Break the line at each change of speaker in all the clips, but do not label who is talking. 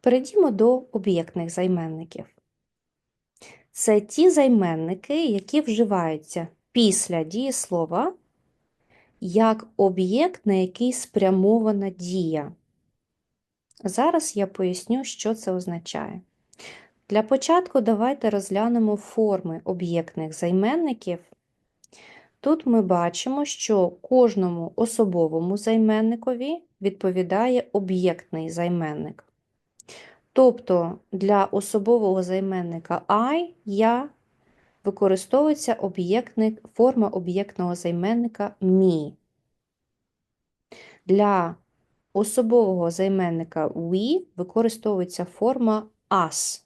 Перейдімо до об'єктних займенників. Це ті займенники, які вживаються після дієслова як об'єкт, на який спрямована дія. Зараз я поясню, що це означає. Для початку давайте розглянемо форми об'єктних займенників. Тут ми бачимо, що кожному особовому займенникові відповідає об'єктний займенник. Тобто для особового займенника I, я використовується об'єктник, форма об'єктного займенника me. Для особового займенника we використовується форма us.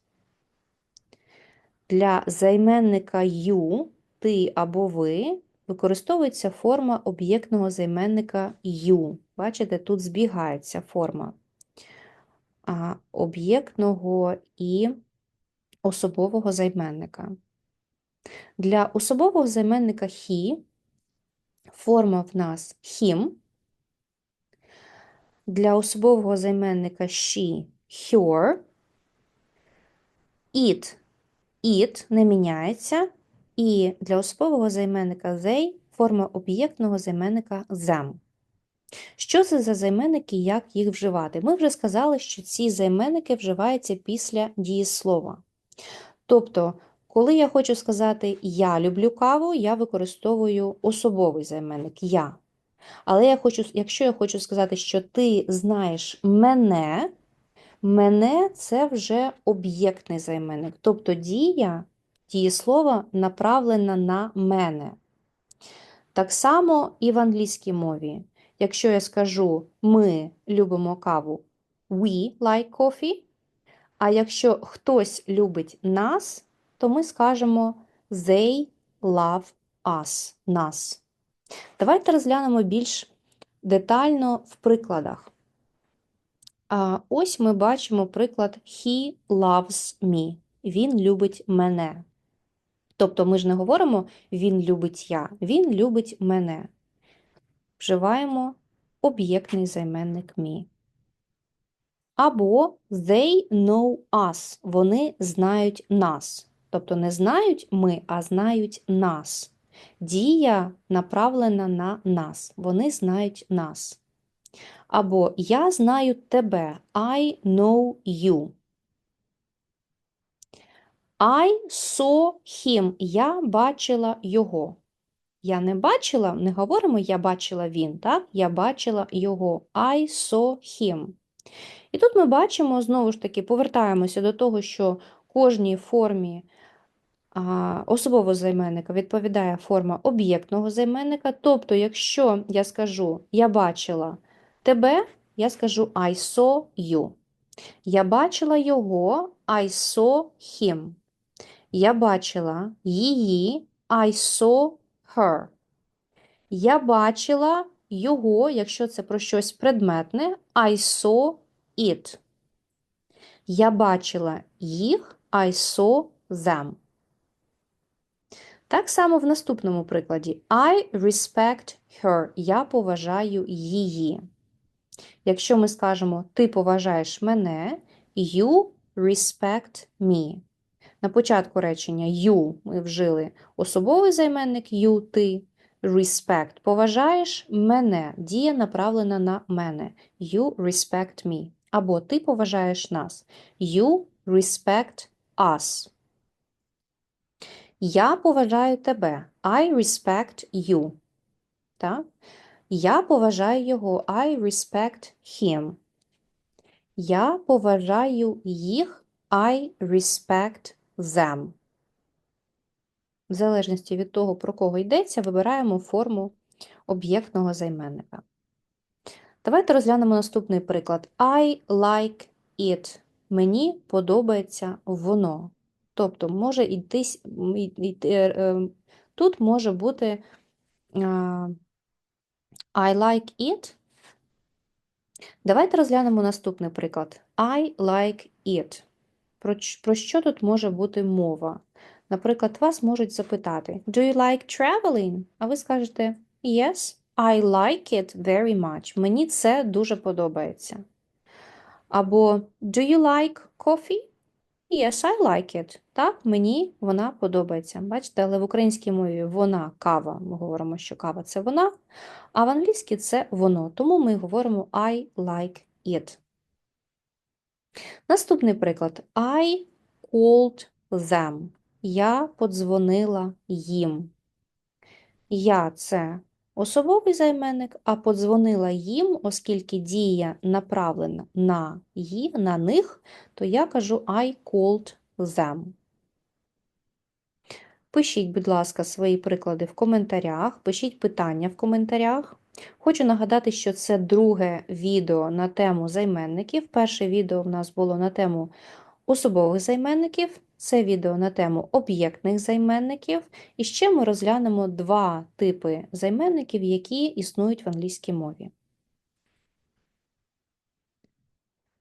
Для займенника you, ти або ви, використовується форма об'єктного займенника you. Бачите, тут збігається форма об'єктного і особового займенника. Для особового займенника he форма в нас him. Для особового займенника she her. It it не міняється. І для особового займенника they форма об'єктного займенника them. Що це за займенники, як їх вживати? Ми вже сказали, що ці займенники вживаються після дієслова. Тобто, коли я хочу сказати я люблю каву, я використовую особовий займенник я. Але я хочу, якщо я хочу сказати, що ти знаєш мене, мене це вже об'єктний займенник. Тобто дія, дієслова направлена на мене. Так само і в англійській мові. Якщо я скажу ми любимо каву, we like coffee, а якщо хтось любить нас, то ми скажемо they love us, нас. Давайте розглянемо більш детально в прикладах. А ось ми бачимо приклад He loves me. Він любить мене. Тобто ми ж не говоримо він любить я, він любить мене. Вживаємо об'єктний займенник me. Або they know us. Вони знають нас. Тобто не знають ми, а знають нас. Дія направлена на нас. Вони знають нас. Або я знаю тебе. I know you. I saw him. Я бачила його. Я не бачила, не говоримо я бачила він, так? Я бачила його. I saw him. І тут ми бачимо, знову ж таки, повертаємося до того, що кожній формі а, особового займенника відповідає форма об'єктного займенника. Тобто, якщо я скажу я бачила тебе, я скажу I saw you. Я бачила його, I saw him. Я бачила її, I saw her. Я бачила його, якщо це про щось предметне, I saw it. Я бачила їх, I saw them. Так само в наступному прикладі I respect her. Я поважаю її. Якщо ми скажемо ти поважаєш мене, you respect me. На початку речення you ми вжили особовий займенник you, ти. Respect. Поважаєш мене. Дія направлена на мене. You respect me. Або ти поважаєш нас. You respect us. Я поважаю тебе. I respect you. Так? Я поважаю його. I respect him. Я поважаю їх. I respect them. В залежності від того, про кого йдеться, вибираємо форму об'єктного займенника. Давайте розглянемо наступний приклад. I like it. Мені подобається воно. Тобто, може йтись, тут може бути I like it. Давайте розглянемо наступний приклад. I like it. Про, про що тут може бути мова? Наприклад, вас можуть запитати: Do you like traveling? А ви скажете Yes, I like it very much. Мені це дуже подобається. Або Do you like coffee? Yes, I like it. Так, мені вона подобається. Бачите, але в українській мові вона кава. Ми говоримо, що кава це вона, а в англійській це воно. Тому ми говоримо I like it. Наступний приклад. I called them. Я подзвонила їм. Я це особовий займенник, а подзвонила їм, оскільки дія направлена на ї, на них, то я кажу I called them. Пишіть, будь ласка, свої приклади в коментарях, пишіть питання в коментарях. Хочу нагадати, що це друге відео на тему займенників. Перше відео в нас було на тему особових займенників, це відео на тему об'єктних займенників. І ще ми розглянемо два типи займенників, які існують в англійській мові.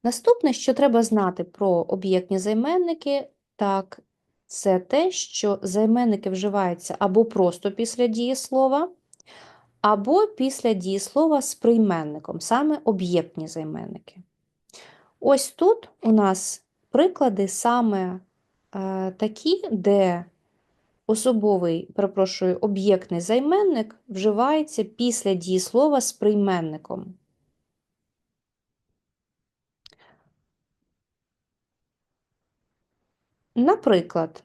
Наступне, що треба знати про об'єктні займенники, так, це те, що займенники вживаються або просто після дієслова, або після дієслова з прийменником, саме об'єктні займенники. Ось тут у нас приклади саме е, такі, де особовий, перепрошую, об'єктний займенник вживається після дієслова з прийменником. Наприклад,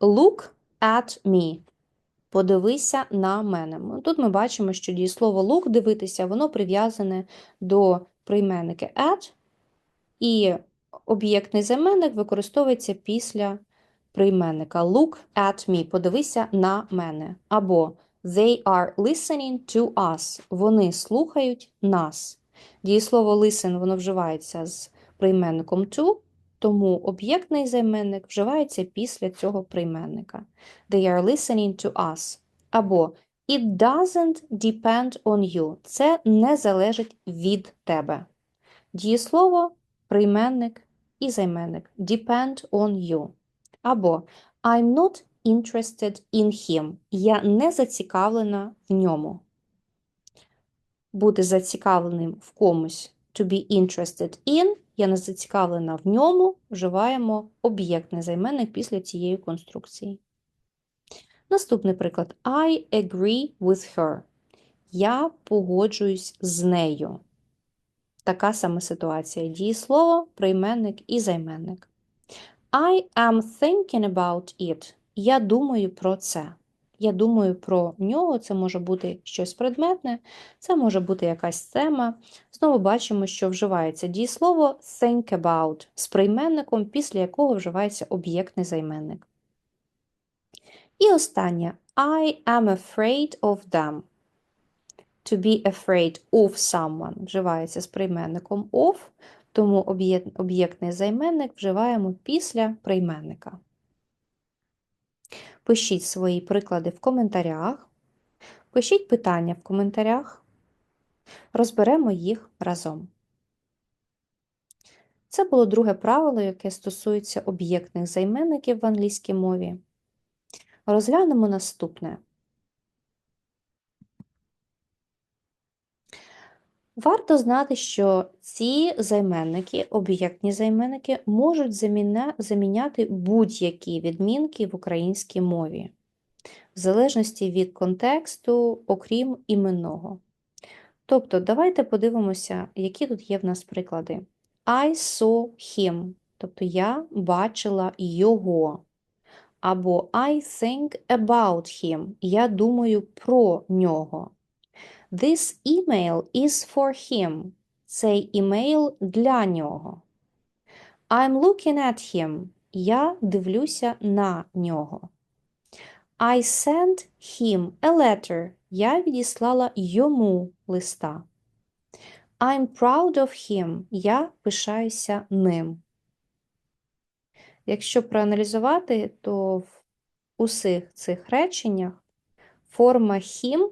look at me. Подивися на мене. Тут ми бачимо, що дієслово look дивитися, воно прив'язане до прийменники at, і об'єктний займенник використовується після прийменника look at me. Подивися на мене. Або they are listening to us. Вони слухають нас. Дієслово listen воно вживається з прийменником to. Тому об'єктний займенник вживається після цього прийменника. They are listening to us. Або It doesn't depend on you. Це не залежить від тебе. Дієслово, прийменник і займенник. Depend on you. Або I'm not interested in him. Я не зацікавлена в ньому. Бути зацікавленим в комусь. To be interested in я не зацікавлена в ньому, вживаємо об'єктний займенник після цієї конструкції. Наступний приклад: I agree with her. Я погоджуюсь з нею. Така сама ситуація. Дієслово, прийменник і займенник. I am thinking about it. Я думаю про це. Я думаю про нього, це може бути щось предметне, це може бути якась тема. Знову бачимо, що вживається дієслово think about з прийменником, після якого вживається об'єктний займенник. І останнє I am afraid of them. To be afraid of someone вживається з прийменником of, тому об'єктний займенник вживаємо після прийменника. Пишіть свої приклади в коментарях. Пишіть питання в коментарях. Розберемо їх разом. Це було друге правило, яке стосується об'єктних займенників в англійській мові. Розглянемо наступне. Варто знати, що ці займенники, об'єктні займенники, можуть заміняти будь-які відмінки в українській мові, в залежності від контексту, окрім іменного. Тобто, давайте подивимося, які тут є в нас приклади. I saw him, тобто я бачила його. Або I think about him, я думаю про нього. This email is for him. Цей імейл для нього. I'm looking at him. Я дивлюся на нього. I sent him a letter. Я відіслала йому листа. I'm proud of him. Я пишаюся ним. Якщо проаналізувати, то в усіх цих реченнях форма him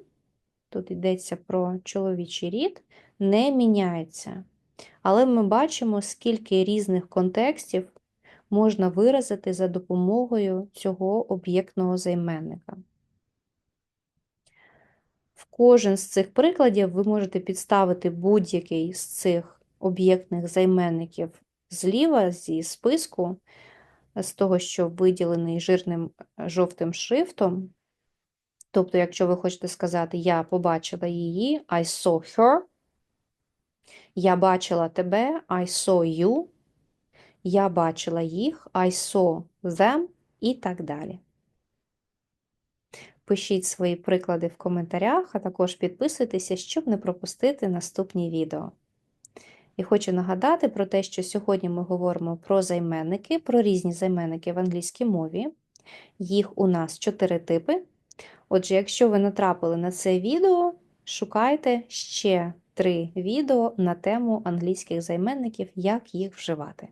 тут йдеться про чоловічий рід, не міняється. Але ми бачимо, скільки різних контекстів можна виразити за допомогою цього об'єктного займенника. В кожен з цих прикладів ви можете підставити будь-який з цих об'єктних займенників зліва зі списку, з того, що виділений жирним жовтим шрифтом. Тобто, якщо ви хочете сказати Я побачила її, I saw her. Я бачила тебе, I saw you. Я бачила їх, I saw them і так далі. Пишіть свої приклади в коментарях, а також підписуйтеся, щоб не пропустити наступні відео. І хочу нагадати про те, що сьогодні ми говоримо про займенники, про різні займенники в англійській мові. Їх у нас чотири типи. Отже, якщо ви натрапили на це відео, шукайте ще три відео на тему англійських займенників, як їх вживати.